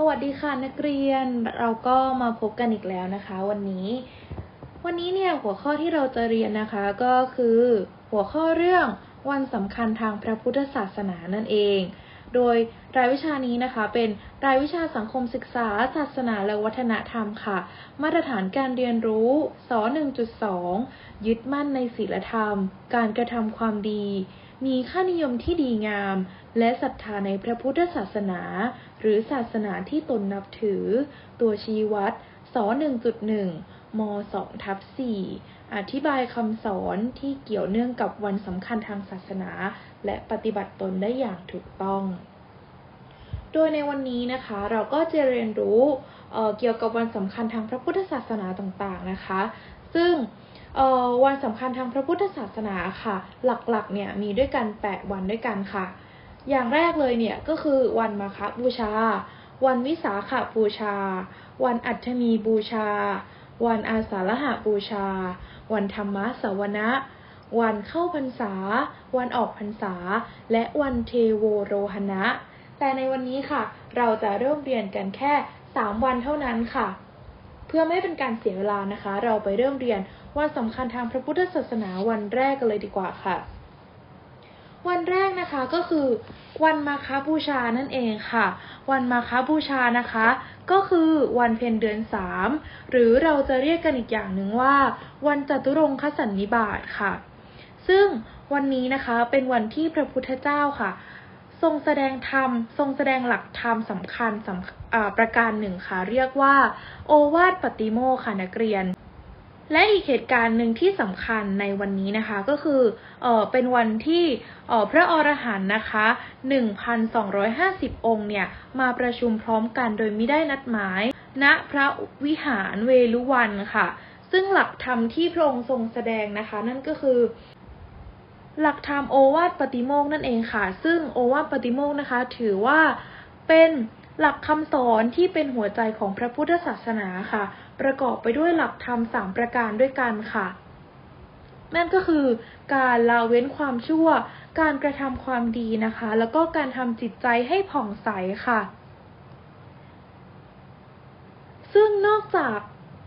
สวัสดีค่ะนักเรียนเราก็มาพบกันอีกแล้วนะคะ วันนี้ วันนี้เนี่ยหัวข้อที่เราจะเรียนนะคะก็คือ หัวข้อเรื่องวันสำคัญทางพระพุทธศาสนานั่นเอง โดยรายวิชานี้นะคะ เป็นรายวิชาสังคมศึกษา ศาสนาและวัฒนธรรมค่ะ มาตรฐานการเรียนรู้ส 1.2 ยึดมั่นในศีลธรรม การกระทำความดี มีค่านิยมที่ดีงาม และศรัทธาในพระพุทธศาสนา หรือศาสนาที่ตนนับถือ ตัวชี้วัดส1.1ม2ทับ4อธิบายคำสอนที่เกี่ยวเนื่องกับวันสำคัญทางศาสนา และปฏิบัติตนได้อย่างถูกต้อง โดยในวันนี้นะคะเราก็จะเรียนรู้เเกี่ยวกับวันสำคัญทางพระพุทธศาสนาต่างๆนะคะ ซึ่ง วันสำคัญทางพระพุทธศาสนาค่ะ หลักๆ เนี่ยมีด้วยกัน 8 วันด้วยกันค่ะ อย่างแรกเลยเนี่ยก็คือวันมาฆบูชา วันวิสาขบูชา วันอัฏฐมีบูชา วันอาสาฬหาบูชา วันธรรมสวนะวันเข้าพรรษา วันออกพรรษา และวันเทโวโรหณะ แต่ในวันนี้ค่ะ เราจะเริ่มเรียนกันแค่ 3 วันเท่านั้นค่ะ เพื่อไม่เป็นการเสียเวลานะคะ เราไปเริ่มเรียนวันสำคัญทางพระพุทธศาสนาวันแรกกันเลยดีกว่าค่ะ วันแรกนะคะก็คือ วันมาคบูชานั่นเองค่ะ วันมาคบูชานะคะ ก็คือวันเพ็ญเดือนสามหรือเราจะเรียกกันอีกอย่างหนึ่งว่า วันจตุรงคสันนิบาตค่ะ ซึ่งวันนี้นะคะเป็นวันที่พระพุทธเจ้าค่ะ ทรงแสดงธรรม ทรงแสดงหลักธรรมสำคัญสำประการหนึ่งค่ะ เรียกว่า โอวาทปฏิโมค่ะนักเรียน และอีกเหตุการณ์หนึ่งที่สำคัญในวันนี้นะคะก็คือเออเป็นวันที่ออพระอรหันต์นะคะ 1,250 องค์เนี่ย มาประชุมพร้อมกันโดยไม่ได้นัดหมาย ณพระวิหารเวลุวันค่ะ ซึ่งหลักธรรมที่พระองค์ทรงแสดงนะคะ นั่นก็คือ หลักธรรมโอวาทปฏิโมกนั่นเองค่ะ ซึ่งโอวาทปฏิโมกนะคะ ถือว่าเป็นหลักคำสอนที่เป็นหัวใจของพระพุทธศาสนาค่ะ ประกอบไปด้วยหลักธรรมสามประการด้วยกันค่ะ นั่นก็คือการละเว้นความชั่ว การกระทำความดีนะคะ แล้วก็การทำจิตใจให้ผ่องใสค่ะ ซึ่งนอกจาก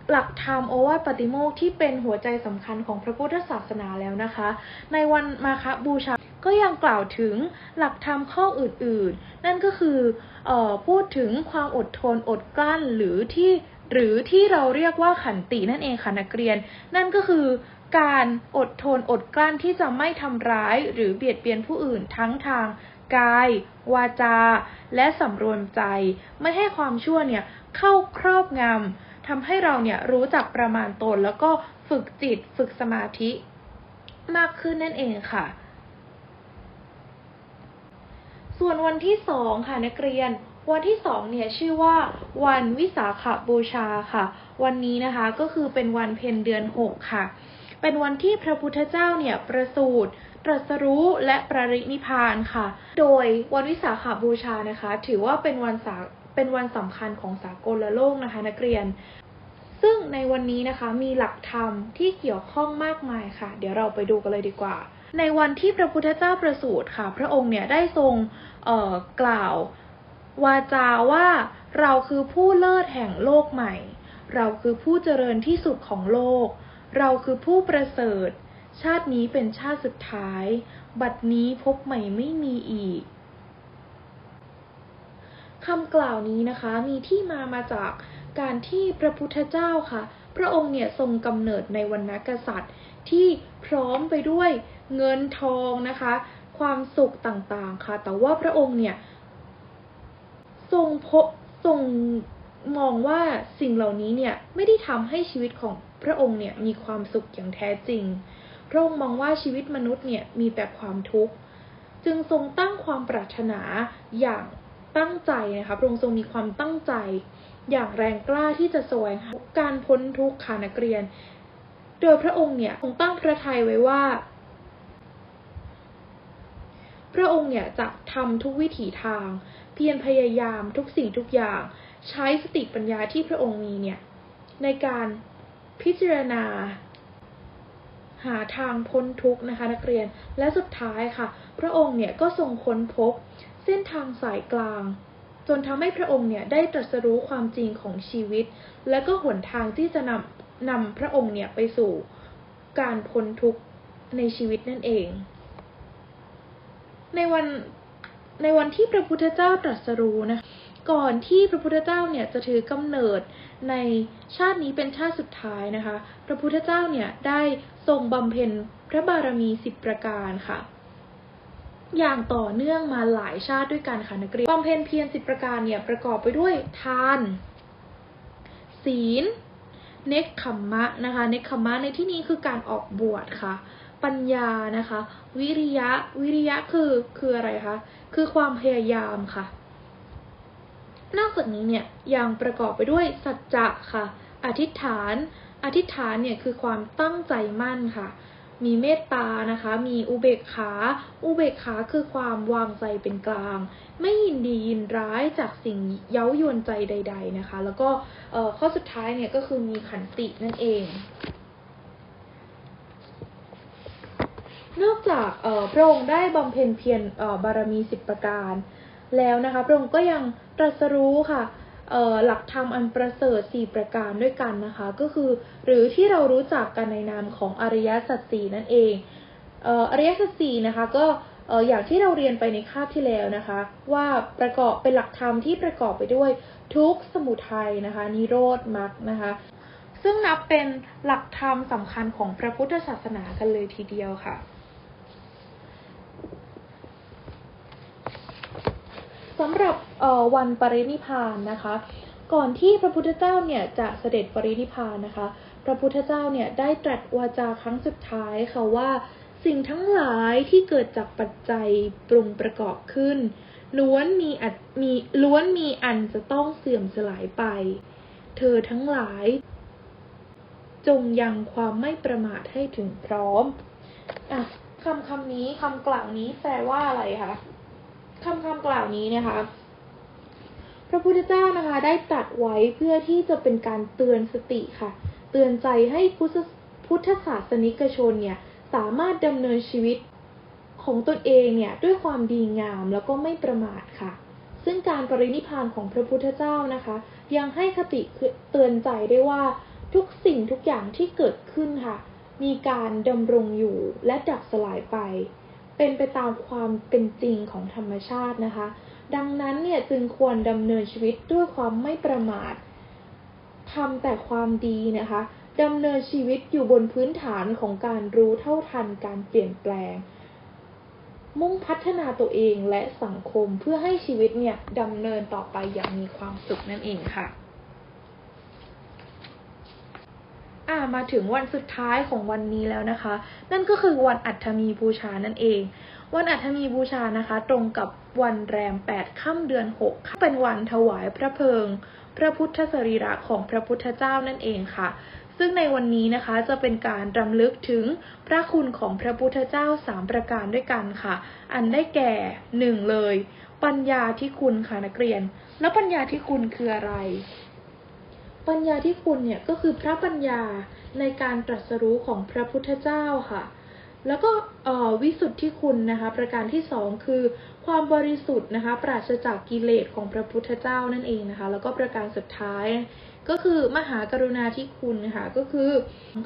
หลักธรรมโอวาทปฏิโมกที่เป็นหัวใจสำคัญของพระพุทธศาสนาแล้วนะคะ ในวันมาฆบูชาก็ยังกล่าวถึงหลักธรรมข้ออื่นๆ นั่นก็คือออพูดถึงความอดทนอดกลั้นหรือที่หรือที่เราเรียกว่าขันตินั่นเองค่ะนักเรียน นั่นก็คือการอดทนอดกลั้นที่จะไม่ทำร้ายหรือเบียดเบียนผู้อื่นทั้งทางกาย วาจา และสำรวมใจ ไม่ให้ความชั่วเนี่ยเข้าครอบงำ ทำให้เราเนี่ยรู้จักประมาณตนแล้วก็ฝึกจิตฝึกสมาธิมากขึ้นนั่นเองค่ะ ส่วนวันที่สองค่ะนักเรียน วันที่สองเนี่ยชื่อว่า วันวิสาขบูชาค่ะ วันนี้นะคะก็คือเป็นวันเพ็ญเดือนหกค่ะ เป็นวันที่พระพุทธเจ้าเนี่ยประสูติตรัสรู้และปรินิพานค่ะ โดยวันวิสาขบูชานะคะ ถือว่าเป็นวันสา เป็นวันสำคัญของสากลโลกนะคะนักเรียน ซึ่งในวันนี้นะคะมีหลักธรรมที่เกี่ยวข้องมากมายค่ะ เดี๋ยวเราไปดูกันเลยดีกว่า ในวันที่พระพุทธเจ้าประสูติค่ะ พระองค์เนี่ยได้ทรงกล่าววาจาว่าเราคือผู้เลิศแห่งโลกใหม่ เราคือผู้เจริญที่สุดของโลก เราคือผู้ประเสริฐ ชาตินี้เป็นชาติสุดท้าย บัดนี้พบใหม่ไม่มีอีก คำกล่าวนี้นะคะมีที่มามาจากการที่พระพุทธเจ้าค่ะ พระองค์เนี่ยทรงกำเนิดในวรรณกษัตริย์ ที่พร้อมไปด้วยเงินทองนะคะ ความสุขต่างๆค่ะ แต่ว่าพระองค์เนี่ยทรงพบทรงมองว่าสิ่งเหล่านี้เนี่ยไม่ได้ทำให้ชีวิตของพระองค์เนี่ยมีความสุขอย่างแท้จริง พระองค์มองว่าชีวิตมนุษย์เนี่ยมีแต่ความทุกข์ จึงทรงตั้งความปรารถนาอย่าง ตั้งใจนะคะพระองค์ทรงมีความตั้งใจ อย่างแรงกล้าที่จะแสวงหาการพ้นทุกข์ค่ะนักเรียน โดยพระองค์เนี่ยทรงตั้งพระทัยไว้ว่า พระองค์เนี่ยจะทำทุกวิถีทาง เพียรพยายามทุกสิ่งทุกอย่าง ใช้สติปัญญาที่พระองค์มีเนี่ยในการพิจารณาหาทางพ้นทุกข์นะคะนักเรียนและสุดท้ายค่ะ พระองค์เนี่ยก็ทรงค้นพบ เส้นทางสายกลาง จนทำให้พระองค์เนี่ยได้ตรัสรู้ความจริงของชีวิต และก็หนทางที่จะนำนำพระองค์เนี่ยไปสู่การพ้นทุกข์ในชีวิตนั่นเอง ในวันในวันที่พระพุทธเจ้าตรัสรู้นะก่อนที่พระพุทธเจ้าเนี่ยจะถือกำเนิดในชาตินี้เป็นชาติสุดท้ายนะคะ พระพุทธเจ้าเนี่ยได้ทรงบำเพ็ญพระบารมีสิบประการค่ะ อย่างต่อเนื่องมาหลายชาติด้วยกันค่ะนักเรียนบำเพ็ญเพียรสิบประการเนี่ยประกอบไปด้วยทาน ศีล เนคขมมะนะคะ เนคขมมะในที่นี้คือการออกบวชค่ะ ปัญญานะคะ วิริยะ วิริยะคือคืออะไรคะ คือความพยายามค่ะ นอกจากนี้เนี่ยยังประกอบไปด้วยสัจจะค่ะ อธิษฐาน อธิษฐานเนี่ยคือความตั้งใจมั่นค่ะ มีเมตตานะคะ มีอุเบกขา อุเบกขาคือความวางใจเป็นกลาง ไม่ยินดียินร้ายจากสิ่งเย้ายวนใจใด ๆนะคะ แล้วก็ข้อสุดท้ายเนี่ยก็คือมีขันตินั่นเอง นอกจากพระองค์ได้บำเพ็ญเพียรบารมีสิบประการ แล้วนะคะ พระองค์ก็ยังตรัสรู้ค่ะ หลักธรรมอันประเสริฐสี่ประการด้วยกันนะคะ ก็คือ หรือที่เรารู้จักกันในนามของอริยสัจสี่นั่นเองอริยสัจสี่นะคะก็อย่างที่เราเรียนไปในคาบที่แล้วนะคะ ว่าประกอบเป็นหลักธรรมที่ประกอบไปด้วยทุกสมุทัยนะคะ นิโรธมรรคนะคะ ซึ่งนับเป็นหลักธรรมสำคัญของพระพุทธศาสนากันเลยทีเดียวค่ะ สำหรับวันปรินิพานนะคะ ก่อนที่พระพุทธเจ้าเนี่ยจะเสด็จปรินิพานนะคะ พระพุทธเจ้าเนี่ยได้ตรัสวาจาครั้งสุดท้ายค่ะว่าสิ่งทั้งหลายที่เกิดจากปัจจัยปรุงประกอบขึ้น ล้วนมีอัดมีล้วนมีอันจะต้องเสื่อมสลายไป เธอทั้งหลาย จงยังความไม่ประมาทให้ถึงพร้อมอะคำคำนี้คำกล่าวนี้แปลว่าอะไรคะ คำคำกล่าวนี้นะคะพระพุทธเจ้านะคะ ได้ตัดไว้เพื่อที่จะเป็นการเตือนสติค่ะ เตือนใจให้พุทธพุทธศาสนิกชนเนี่ยสามารถดำเนินชีวิตของตนเองเนี่ยด้วยความดีงามแล้วก็ไม่ประมาทค่ะ ซึ่งการปรินิพานของพระพุทธเจ้านะคะ ยังให้คติเตือนใจได้ว่าทุกสิ่งทุกอย่างที่เกิดขึ้นค่ะ มีการดำรงอยู่และดับสลายไป เป็นไปตามความเป็นจริงของธรรมชาตินะคะ ดังนั้นเนี่ยจึงควรดำเนินชีวิตด้วยความไม่ประมาททำแต่ความดีนะคะดำเนินชีวิตอยู่บนพื้นฐานของการรู้เท่าทันการเปลี่ยนแปลง มุ่งพัฒนาตัวเองและสังคมเพื่อให้ชีวิตเนี่ยดำเนินต่อไปอย่างมีความสุขนั่นเองค่ะามาถึงวันสุดท้ายของวันนี้แล้วนะคะ นั่นก็คือวันอัฐมีบูชานั่นเอง วันอัฐมีบูชานะคะ ตรงกับวันแรมแปดค่ำเดือนหกเป็นวันถวายพระเพลิง พระพุทธสรีระของพระพุทธเจ้านั่นเองค่ะ ซึ่งในวันนี้นะคะจะเป็นการรำลึกถึงพระคุณของพระพุทธเจ้าสามประการด้วยกันค่ะ อันได้แก่หนึ่งเลย ปัญญาที่คุณค่ะนักเรียน แล้วปัญญาที่คุณคืออะไร ปัญญาที่คุณเนี่ยก็คือพระปัญญาในการตรัสรู้ของพระพุทธเจ้าค่ะ แล้วก็วิสุทธิคุณนะคะ ประการที่สองคือความบริสุทธิ์นะคะ ปราศจากกิเลสของพระพุทธเจ้านั่นเองนะคะ แล้วก็ประการสุดท้ายก็คือมหากรุณาธิคุณนะคะก็คือ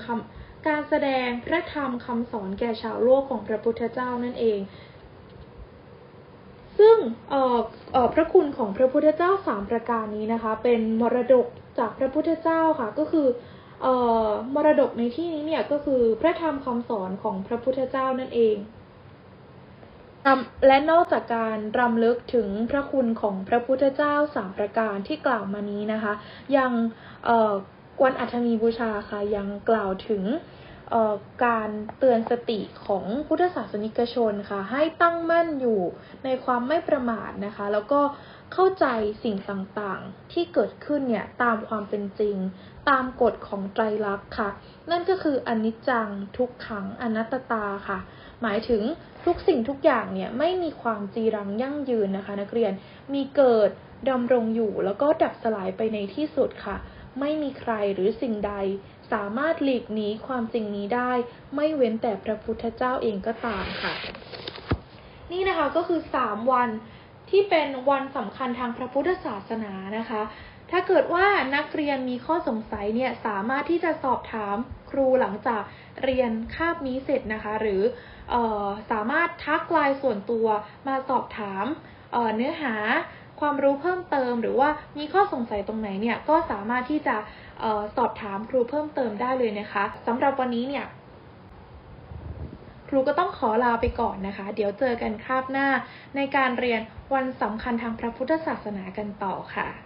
คำการแสดงพระธรรมคำสอนแก่ชาวโลกของพระพุทธเจ้านั่นเอง ซึ่งพระคุณของพระพุทธเจ้าสามประการนี้นะคะ เป็นมรดกจากพระพุทธเจ้าค่ะ ก็คืออมรดกในที่นี้เนี่ยก็คือพระธรรมคำสอนของพระพุทธเจ้านั่นเองและนอกจากการรำลึกถึงพระคุณของพระพุทธเจ้าสามประการที่กล่าวมานี้นะคะ ยังกวนอัฐมีบูชาค่ะยังกล่าวถึง การเตือนสติของพุทธศาสนิกชนค่ะ ให้ตั้งมั่นอยู่ในความไม่ประมาทนะคะ แล้วก็เข้าใจสิ่งต่างๆ ที่เกิดขึ้นเนี่ยตามความเป็นจริง ตามกฎของไตรลักษณ์ค่ะ นั่นก็คืออนิจจังทุกขังอนัตตาค่ะ หมายถึงทุกสิ่งทุกอย่างเนี่ยไม่มีความจีรังยั่งยืนนะคะ นักเรียนมีเกิดดำรงอยู่แล้วก็ดับสลายไปในที่สุดค่ะ ไม่มีใครหรือสิ่งใด สามารถหลีกหนีความจริงนี้ได้ ไม่เว้นแต่พระพุทธเจ้าเองก็ตามค่ะ นี่นะคะก็คือสามวันที่เป็นวันสำคัญทางพระพุทธศาสนานะคะ ถ้าเกิดว่านักเรียนมีข้อสงสัยเนี่ยสามารถที่จะสอบถามครูหลังจากเรียนคาบนี้เสร็จนะคะ หรือออสามารถทักไลน์ส่วนตัวมาสอบถามเเนื้อหา ความรู้เพิ่มเติม หรือว่ามีข้อสงสัยตรงไหนเนี่ยก็สามารถที่จะออสอบถามครูเพิ่มเติมได้เลยนะคะสำหรับวันนี้เนี่ยครูก็ต้องขอลาไปก่อนนะคะ เดี๋ยวเจอกันคาบหน้าในการเรียนวันสำคัญทางพระพุทธศาสนากันต่อค่ะ